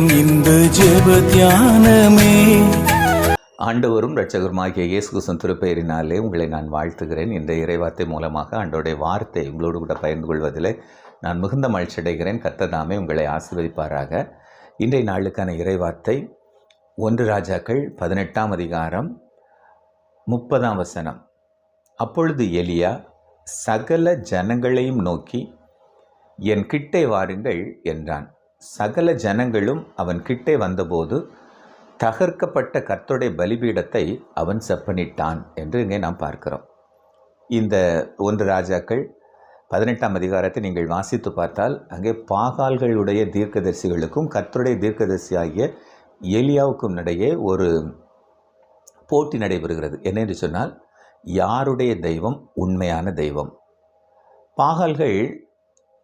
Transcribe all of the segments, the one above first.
நேரம் இந்த ஜெப தியானமே. ஆண்டவரும் இரட்சகருமாகிய இயேசு கிறிஸ்துவின் திருப்பெயரினாலே உங்களை நான் வாழ்த்துகிறேன். இந்த இறைவார்த்தை மூலமாக ஆண்டோடைய வார்த்தை உங்களோடு கூட பகிர்ந்து கொள்வதில் நான் மிகுந்த மகிழ்ச்சி அடைகிறேன். உங்களை ஆசீர்வதிப்பாராக. இன்றைய நாளுக்கான இறைவார்த்தை ஒன்று ராஜாக்கள் பதினெட்டாம் அதிகாரம் முப்பதாம் வசனம். அப்பொழுது எலியா சகல ஜனங்களையும் நோக்கி என் கிட்டே வாருங்கள் என்றான். சகல ஜனங்களும் அவன் கிட்டே வந்தபோது தகர்க்கப்பட்ட கர்த்தருடைய பலிபீடத்தை அவன் செப்பனிட்டான் என்று இங்கே நாம் பார்க்கிறோம். இந்த ஒன்று ராஜாக்கள் பதினெட்டாம் அதிகாரத்தை நீங்கள் வாசித்து பார்த்தால் அங்கே பாகால்களுடைய தீர்க்கதரிசிகளுக்கும் கர்த்தருடைய தீர்க்கதரிசி ஆகிய எலியாவுக்கும் இடையே ஒரு போட்டி நடைபெறுகிறது. என்னென்று சொன்னால் யாருடைய தெய்வம்? உண்மையான தெய்வம். பாகால்கள்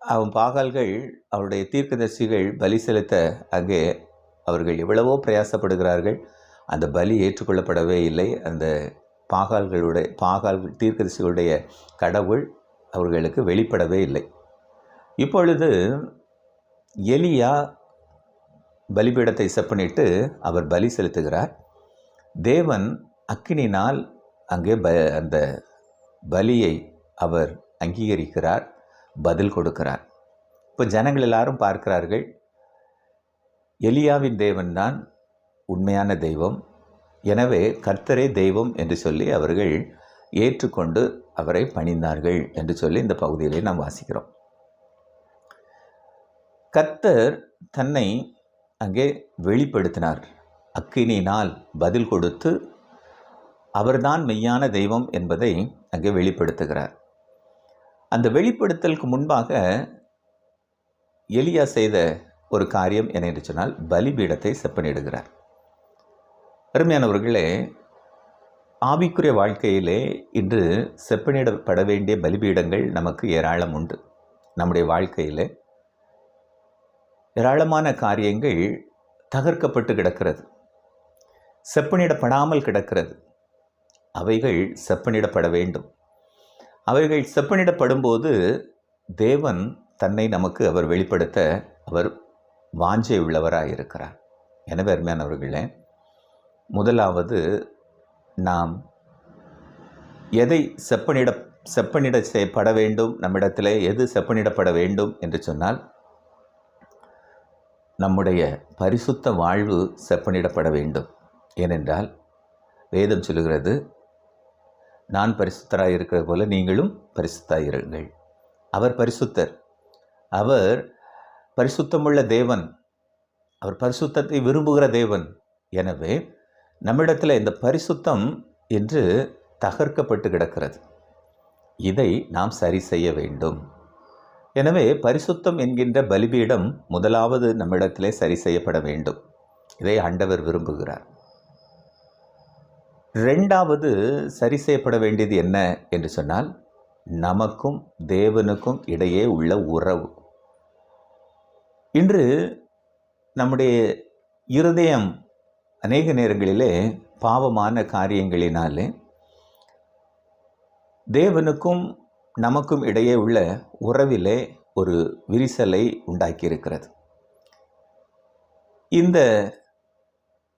அவன் பாகால்கள் அவருடைய தீர்க்கதரிசிகள் பலி செலுத்த அங்கே அவர்கள் எவ்வளவோ பிரயாசப்படுகிறார்கள். அந்த பலி ஏற்றுக்கொள்ளப்படவே இல்லை. அந்த பாகால்களுடைய பாகால் தீர்க்கதரிசிகளுடைய கடவுள் அவர்களுக்கு வெளிப்படவே இல்லை. இப்பொழுது எலியா பலிபீடத்தை செப்பனிட்டு அவர் பலி செலுத்துகிறார். தேவன் அக்கினினால் அங்கே ப அந்த பலியை அவர் அங்கீகரிக்கிறார். பதில் கொடுக்கிறார். இப்போ ஜனங்கள் எல்லாரும் பார்க்கிறார்கள் எலியாவின் தேவன்தான் உண்மையான தெய்வம். எனவே கர்த்தரே தெய்வம் என்று சொல்லி அவர்கள் ஏற்றுக்கொண்டு அவரை பணிந்தார்கள் என்று சொல்லி இந்த பகுதியிலே நாம் வாசிக்கிறோம். கர்த்தர் தன்னை அங்கே வெளிப்படுத்தினார். அக்கினினால் பதில் கொடுத்து அவர்தான் மெய்யான தெய்வம் என்பதை அங்கே வெளிப்படுத்துகிறார். அந்த வெளிப்படுத்தலுக்கு முன்பாக எலியா செய்த ஒரு காரியம் என்ன சொன்னால் பலிபீடத்தை செப்பனிடுகிறார். அருமையானவர்களே ஆவிக்குரிய வாழ்க்கையிலே இன்று செப்பனிடப்பட வேண்டிய பலிபீடங்கள் நமக்கு ஏராளம் உண்டு. நம்முடைய வாழ்க்கையில் ஏராளமான காரியங்கள் தகர்க்கப்பட்டு கிடக்கிறது. செப்பனிடப்படாமல் கிடக்கிறது. அவைகள் செப்பனிடப்பட வேண்டும். அவைகள் செப்பனிடப்படும்போது தேவன் தன்னை நமக்கு அவர் வெளிப்படுத்த அவர் வாஞ்சை உள்ளவராக இருக்கிறார் எனவே அருமையானவர்களே முதலாவது நாம் எதை செப்பனிட செப்பனிட செய்யப்பட வேண்டும் நம்மிடத்தில் எது செப்பனிடப்பட வேண்டும் என்று சொன்னால் நம்முடைய பரிசுத்த வாழ்வு செப்பனிடப்பட வேண்டும். ஏனென்றால் வேதம் சொல்கிறது நான் பரிசுத்தராக இருக்கிறது போல நீங்களும் பரிசுத்தாக இருங்கள் அவர் பரிசுத்தர். அவர் பரிசுத்தமுள்ள தேவன். அவர் பரிசுத்தத்தை விரும்புகிற தேவன். எனவே நம்மிடத்தில் இந்த பரிசுத்தம் என்று தகர்க்கப்பட்டு கிடக்கிறது. இதை நாம் சரி செய்ய வேண்டும். எனவே பரிசுத்தம் என்கின்ற பலிபீடம் முதலாவது நம்மிடத்திலே சரி செய்யப்பட வேண்டும். இதை ஆண்டவர் விரும்புகிறார். ரெண்டாவது சரி செய்யப்பட வேண்டியது என்ன என்று சொன்னால் நமக்கும் தேவனுக்கும் இடையே உள்ள உறவு. இன்று நம்முடைய இருதயம் அநேக நேரங்களிலே பாவமான காரியங்களினாலே தேவனுக்கும் நமக்கும் இடையே உள்ள உறவிலே ஒரு விரிசலை உண்டாக்கியிருக்கிறது. இந்த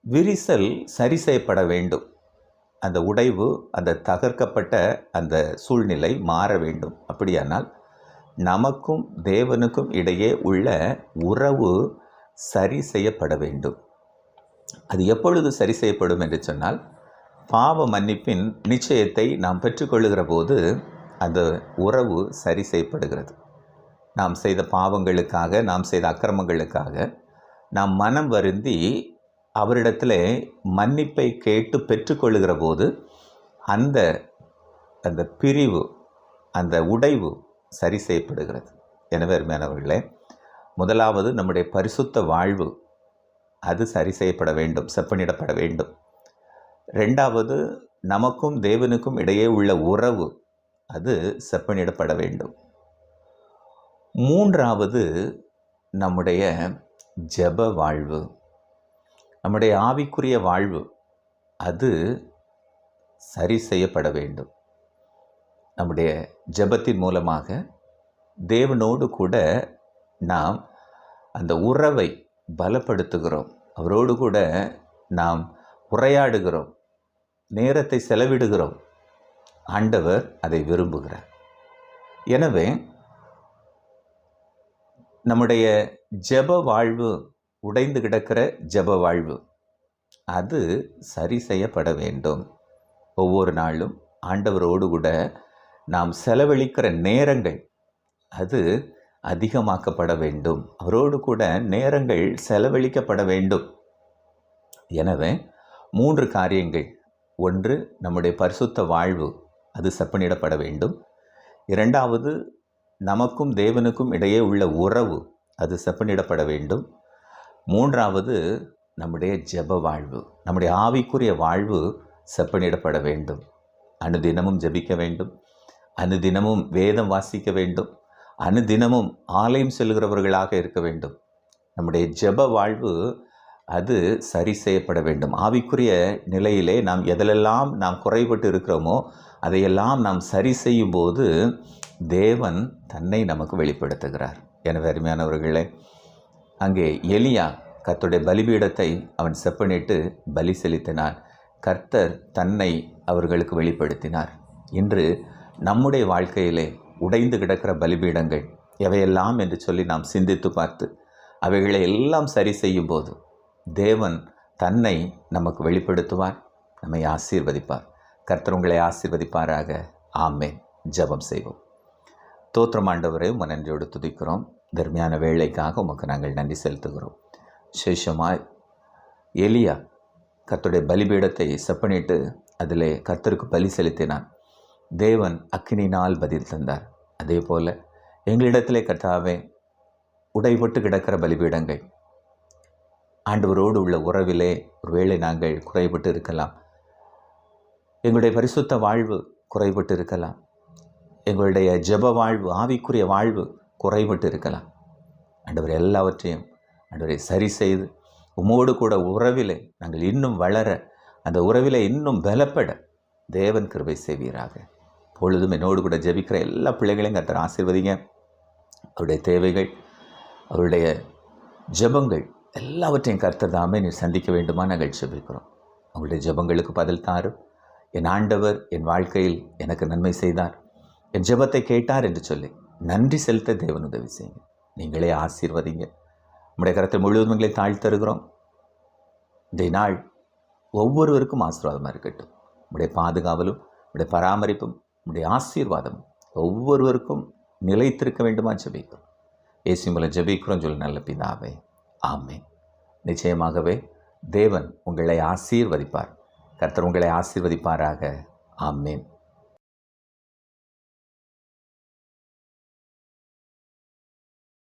விரிசல் சரி செய்யப்பட வேண்டும். அந்த உடைவு அந்த தகர்க்கப்பட்ட அந்த சூழ்நிலை மாற வேண்டும். அப்படியானால் நமக்கும் தேவனுக்கும் இடையே உள்ள உறவு சரி செய்யப்பட வேண்டும். அது எப்பொழுது சரி செய்யப்படும் என்று சொன்னால் பாவ மன்னிப்பின் நிச்சயத்தை நாம் பெற்றுக்கொள்கிற போது அந்த உறவு சரி செய்யப்படுகிறது. நாம் செய்த பாவங்களுக்காக நாம் செய்த அக்கிரமங்களுக்காக நாம் மனம் வருந்தி அவரிடத்தில் மன்னிப்பை கேட்டு பெற்றுக்கொள்ளுகிற போது அந்த அந்த பிரிவு அந்த உடைவு சரி செய்யப்படுகிறது. எனவே அருமையானவர்களே முதலாவது நம்முடைய பரிசுத்த வாழ்வு அது சரி செய்யப்பட வேண்டும் செப்பனிடப்பட வேண்டும். ரெண்டாவது நமக்கும் தேவனுக்கும் இடையே உள்ள உறவு அது செப்பனிடப்பட வேண்டும். மூன்றாவது நம்முடைய ஜெப வாழ்வு. நம்முடைய ஆவிக்குரிய வாழ்வு அது சரி செய்யப்பட வேண்டும். நம்முடைய ஜெபத்தின் மூலமாக தேவனோடு கூட நாம் அந்த உறவை பலப்படுத்துகிறோம். அவரோடு கூட நாம் உரையாடுகிறோம். நேரத்தை செலவிடுகிறோம். ஆண்டவர் அதை விரும்புகிறார். எனவே நம்முடைய ஜெப வாழ்வு உடைந்து கிடக்கிற ஜெப வாழ்வு. அது சரி செய்யப்பட வேண்டும். ஒவ்வொரு நாளும் ஆண்டவரோடு கூட நாம் செலவழிக்கிற நேரங்கள் அது அதிகமாக்கப்பட வேண்டும். அவரோடு கூட நேரங்கள் செலவழிக்கப்பட வேண்டும். எனவே மூன்று காரியங்கள். ஒன்று நம்முடைய பரிசுத்த வாழ்வு. அது செப்பனிடப்பட வேண்டும். இரண்டாவது நமக்கும் தேவனுக்கும் இடையே உள்ள உறவு. அது செப்பனிடப்பட வேண்டும். மூன்றாவது நம்முடைய ஜெப வாழ்வு. நம்முடைய ஆவிக்குரிய வாழ்வு செப்பனிடப்பட வேண்டும். அனுதினமும் ஜெபிக்க வேண்டும். அனுதினமும் வேதம் வாசிக்க வேண்டும். அனுதினமும் ஆலயம் செல்கிறவர்களாக இருக்க வேண்டும். நம்முடைய ஜெப வாழ்வு அது சரி செய்யப்பட வேண்டும். ஆவிக்குரிய நிலையிலே நாம் எதிலெல்லாம் நாம் குறைபட்டு இருக்கிறோமோ அதையெல்லாம் நாம் சரி செய்யும்போது தேவன் தன்னை நமக்கு வெளிப்படுத்துகிறார். எனவே அருமையானவர்களே அங்கே எலியா கர்த்தருடைய பலிபீடத்தை அவன் செப்பனிட்டு பலி செலுத்தினான். கர்த்தர் தன்னை அவர்களுக்கு வெளிப்படுத்தினார். இன்று நம்முடைய வாழ்க்கையிலே உடைந்து கிடக்கிற பலிபீடங்கள் எவையெல்லாம் என்று சொல்லி நாம் சிந்தித்து பார்த்து அவைகளை எல்லாம் சரி செய்யும் போது தேவன் தன்னை நமக்கு வெளிப்படுத்துவார் நம்மை ஆசீர்வதிப்பார். கர்த்தர் உங்களை ஆசீர்வதிப்பாராக. ஆமே ஜெபம் செய்வோம். தோற்றம் நன்றியோடு துதிக்கிறோம். தர்மியான வேலைக்காக உமக்கு நாங்கள் நன்றி செலுத்துகிறோம். விசேஷமாய் எலியா கத்துடைய பலிபீடத்தை செப்பனிட்டு அதிலே கத்தருக்கு பலி செலுத்தினான். தேவன் அக்கினினால் பதில் தந்தார். அதே போல் எங்களிடத்திலே கத்தாவே உடைபட்டு கிடக்கிற பலிபீடங்கள் ஆண்டவரோடு உள்ள உறவிலே ஒருவேளை நாங்கள் குறைபட்டு இருக்கலாம். எங்களுடைய பரிசுத்த வாழ்வு குறைபட்டு இருக்கலாம். எங்களுடைய ஜெப வாழ்வு ஆவிக்குரிய வாழ்வு குறைபட்டு இருக்கலாம். ஆண்டவர் எல்லாவற்றையும் ஆண்டவரை சரி செய்து உமோடு கூட உறவிலே நாங்கள் இன்னும் வளர அந்த உறவிலே இன்னும் பலப்பட தேவன் கிருபை செய்வீராக. பொழுதும் என்னோடு கூட ஜெபிக்கிற எல்லா பிள்ளைகளையும் கத்தர் ஆசீர்வதிங்க. அவருடைய தேவைகள் அவருடைய ஜெபங்கள் எல்லாவற்றையும் கர்த்தர் தாமே நீ சந்திக்க வேண்டுமா நாங்கள் ஜபிக்கிறோம். அவங்களுடைய ஜெபங்களுக்கு பதில் தாரும். என் ஆண்டவர் என் வாழ்க்கையில் எனக்கு நன்மை செய்தார். என் ஜபத்தை கேட்டார் என்று சொல்லி நன்றி செலுத்த தேவன் உதவி செய்யுங்க. நீங்களே ஆசீர்வதிங்க. நம்முடைய கருத்தை முழுவதும் எங்களை தாழ்த்தருகிறோம் இந்த நாள் ஒவ்வொருவருக்கும் ஆசீர்வாதமாக இருக்கட்டும். நம்முடைய பாதுகாவலும் நம்முடைய பராமரிப்பும் நம்முடைய ஆசீர்வாதம் ஒவ்வொருவருக்கும் நிலைத்திருக்க வேண்டுமா ஜபிக்கிறோம். ஏசி மூலம் ஜபிக்கிறோம் சொல்லி நல்ல பிதாவே ஆமே நிச்சயமாகவே தேவன் உங்களை ஆசீர்வதிப்பார். கர்த்தர் உங்களை ஆசீர்வதிப்பாராக. ஆமேன்.